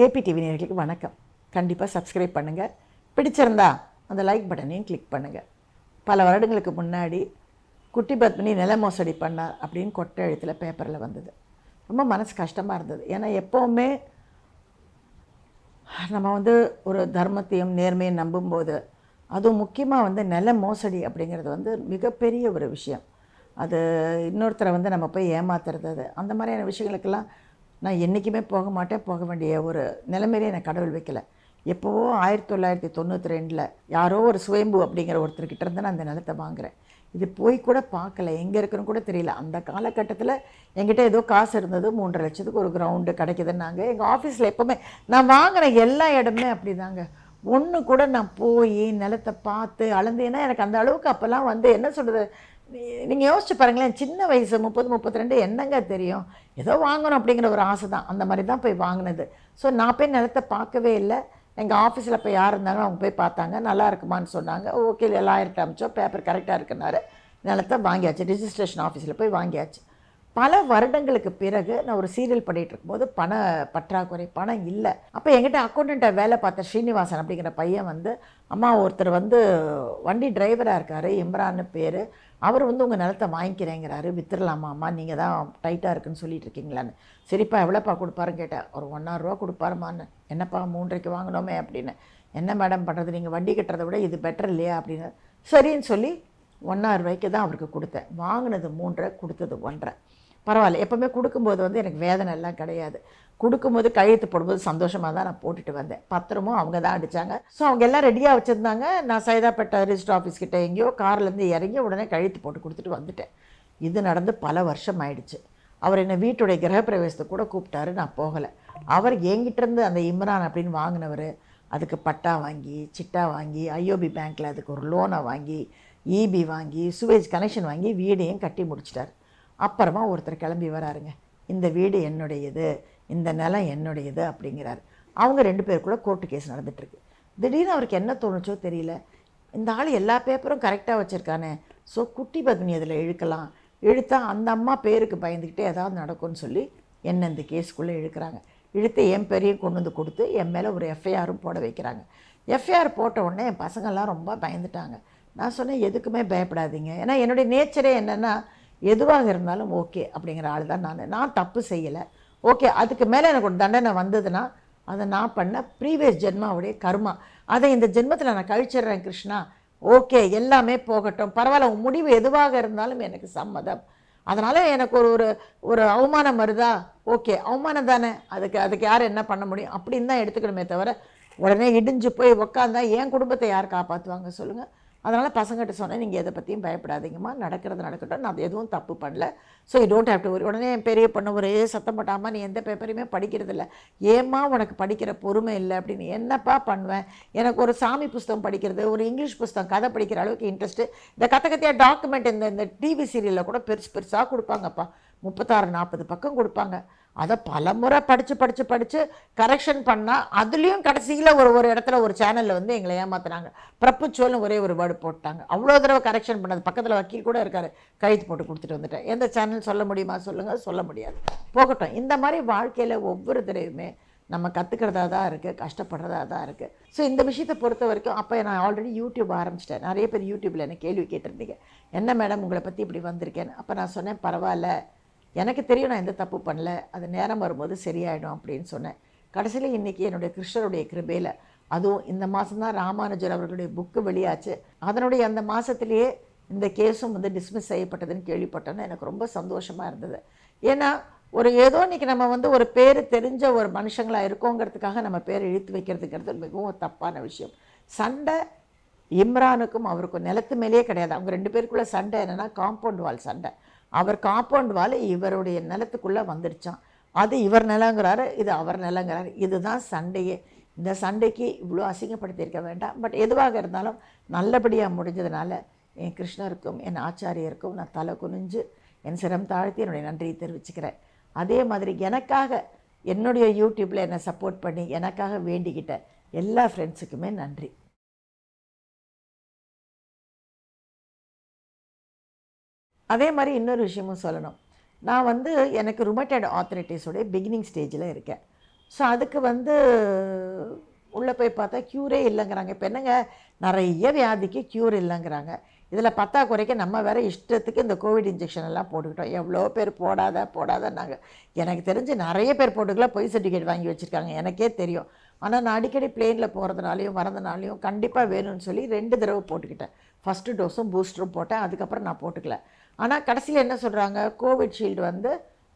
KP TV வணக்கம். கண்டிப்பாக subscribe பண்ணுங்கள் பிடிச்சிருந்தா அந்த லைக் பட்டனையும் கிளிக் பண்ணுங்கள் பல வருடங்களுக்கு முன்னாடி குட்டி பத்மினி நில மோசடி பண்ணார் அப்படின்னு கொட்டை எழுத்தில் பேப்பரில் வந்தது. ரொம்ப மனசு கஷ்டமாக இருந்தது. ஏன்னா எப்போவுமே நம்ம வந்து ஒரு தர்மத்தையும் நேர்மையும் நம்பும்போது அதுவும் முக்கியமாக வந்து நில மோசடி அப்படிங்கிறது வந்து மிகப்பெரிய ஒரு விஷயம். அது இன்னொருத்தரை வந்து நம்ம போய் ஏமாத்துறது அது அந்த மாதிரியான விஷயங்களுக்கெல்லாம் நான் என்றைக்குமே போக மாட்டேன் போக வேண்டிய ஒரு நிலைமையிலே எனக்கு கடவுள் வைக்கல. எப்போவோ ஆயிரத்தி தொள்ளாயிரத்தி தொண்ணூற்றி ரெண்டில் யாரோ ஒரு சுயம்பு அப்படிங்கிற ஒருத்தர்கிட்ட இருந்து நான் அந்த நிலத்தை வாங்குறேன். இது போய் கூட பார்க்கல. எங்கே இருக்குன்னு கூட தெரியல. அந்த காலகட்டத்தில் எங்கிட்ட ஏதோ காசு இருந்தது. மூன்றரை லட்சத்துக்கு ஒரு கிரவுண்டு கிடைக்குதுன்னாங்க. எங்கள் ஆஃபீஸில் எப்போவுமே நான் வாங்கின எல்லா இடமே அப்படி தாங்க ஒன்று கூட நான் போய் நிலத்தை பார்த்து அளந்து ஏன்னா எனக்கு அந்த அளவுக்கு அப்போல்லாம் வந்து என்ன சொல்கிறது நீங்கள் யோசிச்சு பாருங்களேன் சின்ன வயசு முப்பது முப்பத்தி ரெண்டு என்னங்க தெரியும்? ஏதோ வாங்கணும் அப்படிங்கிற ஒரு ஆசை தான் அந்த மாதிரி தான் போய் வாங்கினது. ஸோ நான் போய் நிலத்தை பார்க்கவே இல்லை. எங்கள் ஆஃபீஸில் இப்போ யார் இருந்தாலும் அவங்க போய் பார்த்தாங்க. நல்லா இருக்குமான்னு சொன்னாங்க. ஓகே எல்லாயிரத்து அமிச்சோம். பேப்பர் கரெக்டாக இருக்குன்னாரு. நிலத்தை வாங்கியாச்சு. ரிஜிஸ்ட்ரேஷன் ஆஃபீஸில் போய் வாங்கியாச்சு. பல வருடங்களுக்கு பிறகு நான் ஒரு சீரியல் பண்ணிகிட்டு இருக்கும்போது பண பற்றாக்குறை பணம் இல்லை. அப்போ என்கிட்ட அக்கௌண்ட்டை வேலை பார்த்த ஸ்ரீனிவாசன் அப்படிங்கிற பையன் வந்து அம்மா ஒருத்தர் வந்து வண்டி டிரைவராக இருக்கார் இம்ரான்னு பேர். அவர் வந்து உங்கள் நிலத்தை வாங்கிக்கிறேங்கிறாரு. வித்துடலாமா அம்மா? நீங்கள் தான் டைட்டாக இருக்குன்னு சொல்லிட்டு இருக்கீங்களான்னு. சரிப்பா எவ்வளோப்பா கொடுப்பாருன்னு கேட்டேன். ஒரு ஒன்றாயிரரூவா கொடுப்பாருமான்னு என்னப்பா மூன்றைக்கு வாங்கினோமே அப்படின்னு. என்ன மேடம் பண்ணுறது நீங்கள் வண்டி கட்டுறதை விட இது பெட்டர் இல்லையா? அப்படின்னு. சரின்னு சொல்லி ஒன்றாயிரம் ரூபாய்க்கு தான் அவருக்கு கொடுத்தேன். வாங்கினது மூன்றரை கொடுத்தது ஒன்றரை. பரவாயில்ல. எப்போவுமே கொடுக்கும்போது வந்து எனக்கு வேதனை எல்லாம் கிடையாது. கொடுக்கும்போது கையெழுத்து போடும்போது சந்தோஷமாக தான் நான் போட்டுட்டு வந்தேன். பத்திரமும் அவங்க தான் அடித்தாங்க ஸோ அவங்க எல்லாம் ரெடியாக வச்சுருந்தாங்க. நான் சைதாப்பேட்டை ரிஜிஸ்டர் ஆஃபீஸ்கிட்ட எங்கேயோ கார்லேருந்து இறங்கி உடனே கழுத்து போட்டு கொடுத்துட்டு வந்துட்டேன். இது நடந்து பல வருஷம் ஆயிடுச்சு. அவர் என்னை வீட்டுடைய கிரகப்பிரவேசத்துக்கு கூட கூப்பிட்டாரு. நான் போகலை. அவர் என்கிட்ட இருந்து அந்த இம்ரான் அப்படின்னு வாங்கினவர் அதுக்கு பட்டா வாங்கி சிட்டா வாங்கி ஐஓபி பேங்க்கில் அதுக்கு ஒரு லோனை வாங்கி இபி வாங்கி சுவேஜ் கனெக்ஷன் வாங்கி வீடையும் கட்டி முடிச்சிட்டார். அப்புறமா ஒருத்தர் கிளம்பி வராருங்க. இந்த வீடு என்னுடையது இந்த நிலம் என்னுடையது அப்படிங்கிறாரு. அவங்க ரெண்டு பேருக்குள்ள கோர்ட்டு கேஸ் நடந்துட்டுருக்கு. திடீர்னு அவருக்கு என்ன தோணுச்சோ தெரியல. இந்த ஆள் எல்லா பேப்பரும் கரெக்டாக வச்சுருக்கானே. ஸோ குட்டி பத்னி அதில் இழுக்கலாம். இழுத்தா அந்த அம்மா பேருக்கு பயந்துக்கிட்டே ஏதாவது நடக்கும்னு சொல்லி என்ன இந்த கேஸுக்குள்ளே இழுக்கிறாங்க. இழுத்து என் பேரையும் கொண்டு வந்து கொடுத்து என் மேலே ஒரு எஃப்ஐஆரும் போட வைக்கிறாங்க. எஃப்ஐஆர் போட்ட உடனே என் பசங்கள்லாம் ரொம்ப பயந்துட்டாங்க. நான் சொன்னேன் எதுக்குமே பயப்படாதீங்க. ஏன்னா என்னுடைய நேச்சரே என்னென்னா எதுவாக இருந்தாலும் ஓகே அப்படிங்கிற ஆள் தான் நான். நான் தப்பு செய்யலை. ஓகே அதுக்கு மேலே எனக்கு ஒரு தண்டனை வந்ததுன்னா அதை நான் பண்ண ப்ரீவியஸ் ஜென்மாவுடைய கர்மா. அதை இந்த ஜென்மத்தில் நான் கழிச்சிடுறேன் கிருஷ்ணா. ஓகே எல்லாமே போகட்டும். பரவாயில்ல உன் முடிவு எதுவாக இருந்தாலும் எனக்கு சம்மதம். அதனால் எனக்கு ஒரு ஒரு ஒரு அவமானம் வருதா? ஓகே அவமானம் தானே. அதுக்கு அதுக்கு யார் என்ன பண்ண முடியும்? அப்படின்னு தான் எடுத்துக்கணுமே தவிர உடனே இடிஞ்சு போய் உக்காந்தா என் குடும்பத்தை யார் காப்பாற்றுவாங்க சொல்லுங்கள் அதனால் பசங்கிட்ட சொன்னேன் நீங்கள் எதை பற்றியும் பயப்படாதீங்கம்மா. நடக்கிறது நடக்கட்டும். நான் எதுவும் தப்பு பண்ணல. So you don't have to உடனே என் பெரிய பொண்ணு ஒரே சத்தம் போட்டாமல் நீ எந்த பேப்பரையுமே படிக்கிறதில்ல. ஏம்மா உனக்கு படிக்கிற பொறுமை இல்லை? அப்படின்னு என்னப்பா பண்ணுவேன்? எனக்கு ஒரு சாமி புஸ்தகம் படிக்கிறது ஒரு இங்கிலீஷ் புஸ்தகம் கதை படிக்கிற அளவுக்கு இன்ட்ரெஸ்ட்டு இந்த கத்த கத்தையாக டாக்குமெண்ட் இந்த இந்த டிவி சீரியலில் கூட பெருசு பெருசாக கொடுப்பாங்கப்பா. முப்பத்தாறு நாற்பது பக்கம் கொடுப்பாங்க. அதை பல முறை படித்து படித்து படித்து கரெக்ஷன் பண்ணால் அதுலேயும் கடைசியில் ஒரு ஒரு இடத்துல ஒரு சேனலில் வந்து எங்களை ஏமாத்துனாங்க. பிரப்புச்சோல்னு ஒரே ஒரு வேர்டு போட்டாங்க. அவ்வளோ தடவை கரெக்ஷன் பண்ணது. பக்கத்தில் வக்கீல் கூட இருக்கார். கைது போட்டு கொடுத்துட்டு வந்துட்டேன். எந்த சேனல் சொல்ல முடியுமா? சொல்லுங்கள் சொல்ல முடியாது. போகட்டும். இந்த மாதிரி வாழ்க்கையில் ஒவ்வொரு தடவையுமே நம்ம கற்றுக்கிறதா தான் இருக்குது கஷ்டப்படுறதா தான் இருக்குது ஸோ இந்த விஷயத்தை பொறுத்த வரைக்கும் அப்போ நான் ஆல்ரெடி யூடியூப் ஆரம்பிச்சிட்டேன். நிறைய பேர் யூடியூப்பில் என்ன கேள்வி கேட்டிருந்தீங்க. என்ன மேடம் உங்களை பற்றி இப்படி வந்திருக்கேன் அப்போ நான் சொன்னேன் பரவாயில்ல. எனக்கு தெரியும் நான் எந்த தப்பு பண்ணல அது நேரம் வரும்போது சரியாயிடும் அப்படின்னு சொன்னேன். கடைசியில் இன்றைக்கி என்னுடைய கிருஷ்ணருடைய கிருபையில் அதுவும் இந்த மாதம்தான் ராமானுஜர் அவர்களுடைய புக்கு வெளியாச்சு. அதனுடைய அந்த மாதத்திலேயே இந்த கேஸும் வந்து டிஸ்மிஸ் செய்யப்பட்டதுன்னு கேள்விப்பட்டோன்னு எனக்கு ரொம்ப சந்தோஷமாக இருந்தது. ஏன்னா ஒரு ஏதோ இன்றைக்கி நம்ம வந்து ஒரு பேர் தெரிஞ்ச ஒரு மனுஷங்களாக இருக்கோங்கிறதுக்காக நம்ம பேர் இழுத்து வைக்கிறதுங்கிறது மிகவும் தப்பான விஷயம். சண்டை இம்ரானுக்கும் அவருக்கும் நிலத்து மேலேயே கிடையாது. அவங்க ரெண்டு பேருக்குள்ளே சண்டை என்னென்னா காம்பவுண்ட் வால் சண்டை. அவர் காம்பவுண்ட் வால் இவருடைய நிலத்துக்குள்ளே வந்துடுச்சான். அது இவர் நிலங்கிறாரு இது அவர் நிலங்கிறாரு. இதுதான் சண்டையே. இந்த சண்டைக்கு இவ்வளோ அசிங்கப்படுத்தியிருக்க வேண்டாம். பட் எதுவாக இருந்தாலும் நல்லபடியாக முடிஞ்சதுனால என் கிருஷ்ணருக்கும் என் ஆச்சாரியருக்கும் நான் தலை குனிஞ்சு என் சிரம் தாழ்த்தி என்னுடைய நன்றியை தெரிவிச்சுக்கிறேன். அதே மாதிரி எனக்காக என்னுடைய யூடியூப்பில் என்னை சப்போர்ட் பண்ணி எனக்காக வேண்டிக்கிட்ட எல்லா ஃப்ரெண்ட்ஸுக்குமே நன்றி. அதே மாதிரி இன்னொரு விஷயமும் சொல்லணும். நான் வந்து எனக்கு ருமட்டட் ஆத்தரைட்டிஸோடைய பிகினிங் ஸ்டேஜில் இருக்கேன். ஸோ அதுக்கு வந்து உள்ளே போய் பார்த்தா க்யூரே இல்லைங்கிறாங்க. இப்போ என்னங்க? நிறைய வியாதிக்கு க்யூர் இல்லைங்கிறாங்க. இதில் பத்தா குறைக்க நம்ம வேறு இஷ்டத்துக்கு இந்த கோவிட் இன்ஜெக்ஷன் எல்லாம் போட்டுக்கிட்டோம். எவ்வளோ பேர் போடாத போடாதன்னாங்க. எனக்கு தெரிஞ்சு நிறைய பேர் போட்டுக்கலாம் பொய் சர்டிஃபிகேட் வாங்கி வச்சுருக்காங்க. எனக்கே தெரியும். ஆனால் நான் அடிக்கடி பிளெயினில் போகிறதுனாலையும் வரதுனாலையும் கண்டிப்பாக வேணும்னு சொல்லி ரெண்டு தடவை போட்டுக்கிட்டேன். ஃபஸ்ட்டு டோஸும் பூஸ்டரும் போட்டேன். அதுக்கப்புறம் நான் போட்டுக்கல. ஆனால் கடைசியில் என்ன சொல்கிறாங்க கோவிட்ஷீல்டு வந்து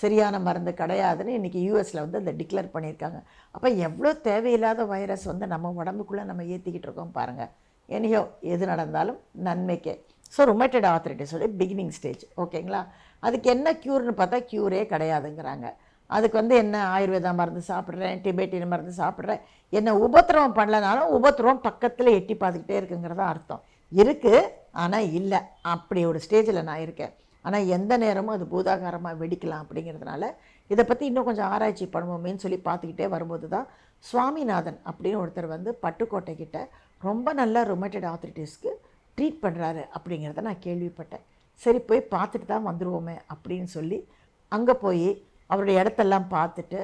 சரியான மருந்து கிடையாதுன்னு இன்றைக்கி யூஎஸில் வந்து அதை டிக்ளேர் பண்ணியிருக்காங்க. அப்போ எவ்வளோ தேவையில்லாத வைரஸ் வந்து நம்ம உடம்புக்குள்ளே நம்ம ஏற்றிக்கிட்டு இருக்கோம் பாருங்கள் எனியோ எது நடந்தாலும் நன்மைக்கே. ஸோ ரொமேட்டட் சொல்லி பிகினிங் ஸ்டேஜ் ஓகேங்களா அதுக்கு என்ன க்யூர்னு பார்த்தா க்யூரே கிடையாதுங்கிறாங்க. அதுக்கு வந்து என்ன ஆயுர்வேதா மருந்து சாப்பிட்றேன் டிபேட்டின் மருந்து சாப்பிட்றேன் என்ன உபத்திரவம் பண்ணலனாலும் உபத்திரவம் பக்கத்தில் எட்டி பார்த்துக்கிட்டே இருக்குங்கிறதான் அர்த்தம். இருக்குது ஆனால் இல்லை. அப்படி ஒரு ஸ்டேஜில் நான் இருக்கேன். ஆனால் எந்த நேரமும் அது பூதாகாரமாக வெடிக்கலாம் அப்படிங்கிறதுனால இதை பற்றி இன்னும் கொஞ்சம் ஆராய்ச்சி பண்ணுவோமேன்னு சொல்லி பார்த்துக்கிட்டே வரும்போது தான் சுவாமிநாதன் அப்படின்னு ஒருத்தர் வந்து பட்டுக்கோட்டை கிட்ட ரொம்ப நல்ல ரொமேட்டட் ஆர்த்திட்டிஸ்க்கு ட்ரீட் பண்ணுறாரு அப்படிங்கிறத நான் கேள்விப்பட்டேன். சரி போய் பார்த்துட்டு தான் வந்துடுவோமே அப்படின்னு சொல்லி அங்கே போய் அவருடைய இடத்தெல்லாம் பார்த்துட்டு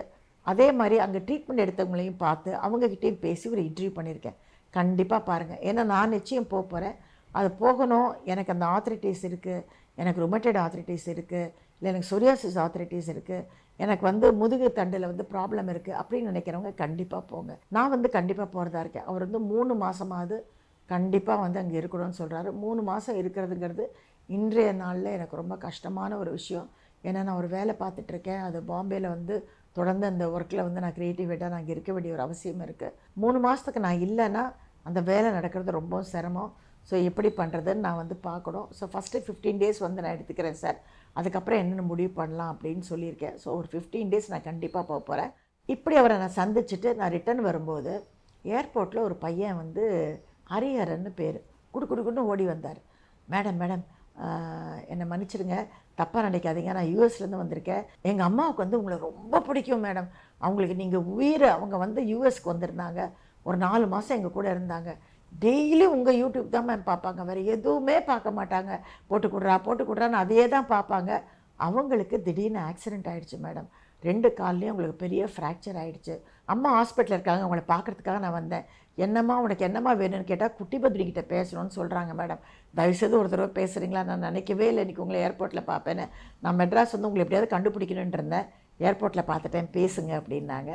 அதே மாதிரி அங்கே ட்ரீட்மெண்ட் எடுத்தவங்களையும் பார்த்து அவங்கக்கிட்டேயும் பேசி ஒரு இன்டர்வியூ பண்ணியிருக்கேன். கண்டிப்பாக பாருங்கள் ஏன்னா நான் நிச்சயம் போக போகிறேன் அது போகணும். எனக்கு அந்த ஆர்த்திட்டிஸ் இருக்குது எனக்கு ரொமேட்டட் ஆர்த்திட்டிஸ் இருக்குது இல்லை எனக்கு சொரியாசிஸ் ஆத்ரிட்டிஸ் இருக்குது எனக்கு வந்து முதுகு தண்டில் வந்து ப்ராப்ளம் இருக்குது அப்படின்னு நினைக்கிறவங்க கண்டிப்பாக போங்க. நான் வந்து கண்டிப்பாக போகிறதா இருக்கேன். அவர் வந்து மூணு மாதமாவது கண்டிப்பாக வந்து அங்கே இருக்கணும்னு சொல்கிறாரு மூணு மாதம் இருக்கிறதுங்கிறது இன்றைய நாளில் எனக்கு ரொம்ப கஷ்டமான ஒரு விஷயம். ஏன்னா நான் ஒரு வேலை பார்த்துட்ருக்கேன் அது பாம்பேயில் வந்து தொடர்ந்து அந்த ஒர்க்கில் வந்து நான் க்ரியேட்டிவேட்டாக நான் இங்கே இருக்க வேண்டிய ஒரு அவசியம் இருக்குது மூணு மாதத்துக்கு நான் இல்லைன்னா அந்த வேலை நடக்கிறது ரொம்ப சிரமம். ஸோ எப்படி பண்ணுறதுன்னு நான் வந்து பார்க்கணும். ஸோ ஃபஸ்ட்டு ஃபிஃப்டீன் டேஸ் வந்து நான் எடுத்துக்கிறேன் சார் அதுக்கப்புறம் என்னென்ன முடிவு பண்ணலாம் அப்படின்னு சொல்லியிருக்கேன். ஸோ ஒரு ஃபிஃப்டீன் டேஸ் நான் கண்டிப்பாக போக போகிறேன் இப்படி அவரை நான் சந்திச்சுட்டு நான் ரிட்டர்ன் வரும்போது ஏர்போர்ட்டில் ஒரு பையன் வந்து ஹரிஹரன்னு பேர். குடு குடுக்குன்னு ஓடி வந்தார். மேடம் மேடம் என்னை மன்னிச்சிடுங்க. தப்பாக நினைக்காதீங்க. நான் யூஎஸ்லேருந்து வந்திருக்கேன். எங்கள் அம்மாவுக்கு வந்து உங்களை ரொம்ப பிடிக்கும் மேடம். அவங்களுக்கு நீங்கள் உயிர். அவங்க வந்து யூஎஸ்க்கு வந்திருந்தாங்க. ஒரு நாலு மாதம் எங்கள் கூட இருந்தாங்க. டெய்லி உங்கள் யூடியூப் தான் மேம் பார்ப்பாங்க. வேறு எதுவுமே பார்க்க மாட்டாங்க. போட்டு கொடுறா போட்டு கொடுறான்னு அதையே தான் பார்ப்பாங்க. அவங்களுக்கு திடீர்னு ஆக்சிடெண்ட் ஆகிடுச்சு மேடம் ரெண்டு கால்லையும் உங்களுக்கு பெரிய ஃப்ராக்சர் ஆகிடுச்சு அம்மா ஹாஸ்பிட்டலில் இருக்காங்க. அவங்கள பார்க்குறதுக்காக நான் வந்தேன். என்னம்மா உனக்கு என்னம்மா வேணும்னு கேட்டால் குட்டி பத்ரிக்கிட்ட பேசணும்னு சொல்கிறாங்க மேடம் தயவுசெய்து ஒரு தடவை பேசுகிறீங்களா நான் நினைக்கவே இல்லை இன்றைக்கி உங்களை ஏர்போர்ட்டில் பார்ப்பேன்னு. நான் மெட்ராஸ் வந்து உங்களை எப்படியாவது கண்டுபிடிக்கணுன்ட்டு இருந்தேன். ஏர்போர்ட்டில் பார்த்துட்டேன். பேசுங்க அப்படின்னாங்க.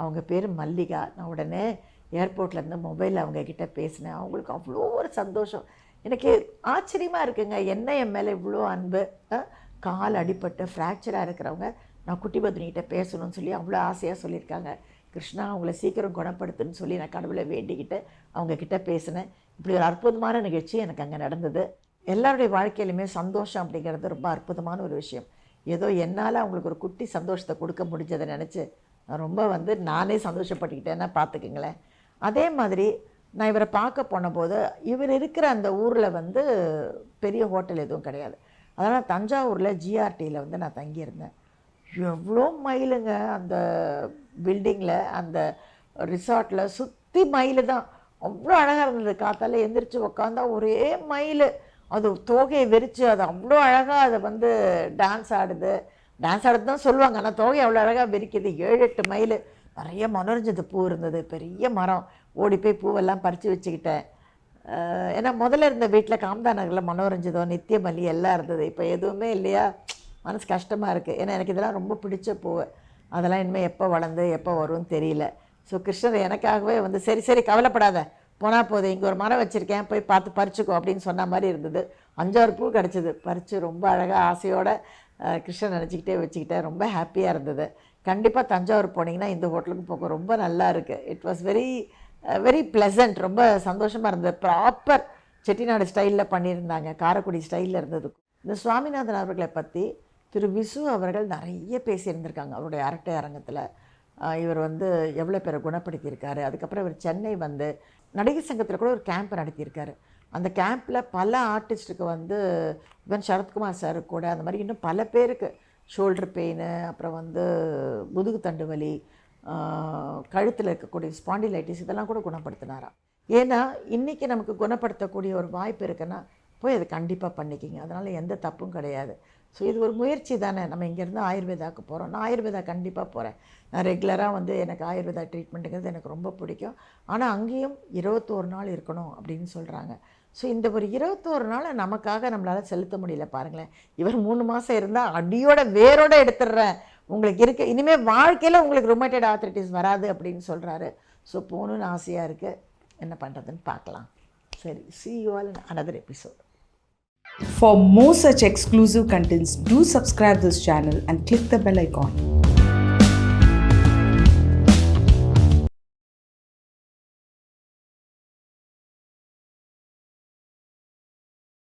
அவங்க பேர் மல்லிகா. நான் உடனே ஏர்போர்ட்லேருந்து மொபைலில் அவங்கக்கிட்ட பேசினேன். அவங்களுக்கு அவ்வளோ ஒரு சந்தோஷம். எனக்கு ஆச்சரியமாக இருக்குங்க. என்ன என் மேலே இவ்வளோ அன்பு? கால் அடிபட்டு ஃப்ராக்சராக இருக்கிறவங்க நான் குட்டி பத்னிகிட்ட பேசணும்னு சொல்லி அவ்வளோ ஆசையாக சொல்லியிருக்காங்க. கிருஷ்ணா அவங்கள சீக்கிரம் குணப்படுத்துன்னு சொல்லி நான் கடவுளை வேண்டிக்கிட்டு அவங்கக்கிட்ட பேசினேன். இப்படி ஒரு அற்புதமான நிகழ்ச்சி எனக்கு அங்கே நடந்தது. எல்லாருடைய வாழ்க்கையிலுமே சந்தோஷம் அப்படிங்கிறது ரொம்ப அற்புதமான ஒரு விஷயம். ஏதோ என்னால் அவங்களுக்கு ஒரு குட்டி சந்தோஷத்தை கொடுக்க முடிஞ்சதை நினச்சி நான் ரொம்ப வந்து நானே சந்தோஷப்பட்டுக்கிட்டேன்னா பார்த்துக்குங்களேன் அதே மாதிரி நான் இவரை பார்க்க போனபோது இவர் இருக்கிற அந்த ஊரில் வந்து பெரிய ஹோட்டல் எதுவும் கிடையாது. அதனால் தஞ்சாவூரில் ஜிஆர்டியில் வந்து நான் தங்கியிருந்தேன். எவ்வளோ மயிலுங்க அந்த பில்டிங்கில் அந்த ரிசார்ட்டில் சுற்றி மயில் தான். அவ்வளோ அழகாக இருந்தது. காத்தால் எந்திரிச்சு உக்காந்தா ஒரே மயில். அது தோகையை விரித்து அது அவ்வளோ அழகாக அதை வந்து டான்ஸ் ஆடுது. டான்ஸ் ஆடுது தான் சொல்லுவாங்க. ஆனால் தோகை அவ்வளோ அழகாக விரிக்குது ஏழு எட்டு மயில். நிறைய மனோரஞ்சது பூ இருந்தது. பெரிய மரம். ஓடி போய் பூவெல்லாம் பறித்து வச்சுக்கிட்டேன். ஏன்னா முதல்ல இருந்த வீட்டில் காம்தா நகரில் மனோரஞ்சிதம் நித்தியமல்லி எல்லாம் இருந்தது. இப்போ எதுவுமே இல்லையா? மனசு கஷ்டமாக இருக்குது ஏன்னா எனக்கு இதெல்லாம் ரொம்ப பிடிச்ச பூ. அதெல்லாம் இனிமேல் எப்போ வளர்ந்து எப்போ வரும்னு தெரியல. ஸோ கிருஷ்ணர் எனக்காகவே வந்து சரி சரி கவலைப்படாத. போனால் போதும். இங்கே ஒரு மரம் வச்சுருக்கேன். போய் பார்த்து பறிச்சுக்கோ அப்படின்னு சொன்ன மாதிரி இருந்தது. அஞ்சாறு பூ கிடச்சிது. பறித்து ரொம்ப அழகாக ஆசையோடு கிருஷ்ணன் நினச்சிக்கிட்டே வச்சுக்கிட்டேன். ரொம்ப ஹாப்பியாக இருந்தது. கண்டிப்பாக தஞ்சாவூர் போனீங்கன்னா இந்த ஹோட்டலுக்கு போக ரொம்ப நல்லா இருக்குது it was very very pleasant ரொம்ப சந்தோஷமாக இருந்தது. ப்ராப்பர் செட்டிநாடு ஸ்டைலில் பண்ணியிருந்தாங்க. காரைக்குடி ஸ்டைலில் இருந்தது. இந்த சுவாமிநாதன் அவர்களை பற்றி திரு விசு அவர்கள் நிறைய பேசியிருந்திருக்காங்க. அவருடைய அரட்டை அரங்கத்தில். இவர் வந்து எவ்வளோ பேரை குணப்படுத்தியிருக்காரு. அதுக்கப்புறம் இவர் சென்னை வந்து நடிகர் சங்கத்தில் கூட ஒரு கேம்ப் நடத்தியிருக்காரு. அந்த கேம்பில் பல ஆர்டிஸ்ட்டுக்கு வந்து இவன் சரத்குமார் சார் கூட அந்த மாதிரி இன்னும் பல பேருக்கு ஷோல்டர் பெயின் அப்புறம் வந்து முதுகு தண்டு வலி கழுத்தில் இருக்கக்கூடிய ஸ்பாண்டிலைட்டிஸ் இதெல்லாம் கூட குணப்படுத்தினாராம் ஏன்னா இன்றைக்கி நமக்கு குணப்படுத்தக்கூடிய ஒரு வாய்ப்பு இருக்குன்னா போய் அது கண்டிப்பாக பண்ணிக்கிங்க. அதனால் எந்த தப்பும் கிடையாது. ஸோ இது ஒரு முயற்சி தானே. நம்ம இங்கேருந்து ஆயுர்வேதாவுக்கு போகிறோம் நான் ஆயுர்வேதா கண்டிப்பாக போகிறேன் நான் ரெகுலராக வந்து எனக்கு ஆயுர்வேதா ட்ரீட்மெண்ட்டுங்கிறது எனக்கு ரொம்ப பிடிக்கும். ஆனால் அங்கேயும் இருபத்தோரு நாள் இருக்கணும் அப்படின்னு சொல்கிறாங்க ஸோ இந்த ஒரு இருபத்தோரு நாளை நமக்காக நம்மளால் செலுத்த முடியல பாருங்களேன். இவர் மூணு மாதம் இருந்தால் அடியோட வேரோட எடுத்துடுறேன். உங்களுக்கு இருக்க. இனிமேல் வாழ்க்கையில் உங்களுக்கு ரொமேட்டட் ஆர்த்ரைட்டிஸ் வராது அப்படின்னு சொல்கிறாரு ஸோ போகணுன்னு ஆசையாக இருக்குது என்ன பண்ணுறதுன்னு பார்க்கலாம். சரி see you all episode for For more such exclusive contents, do subscribe this channel and click the bell icon.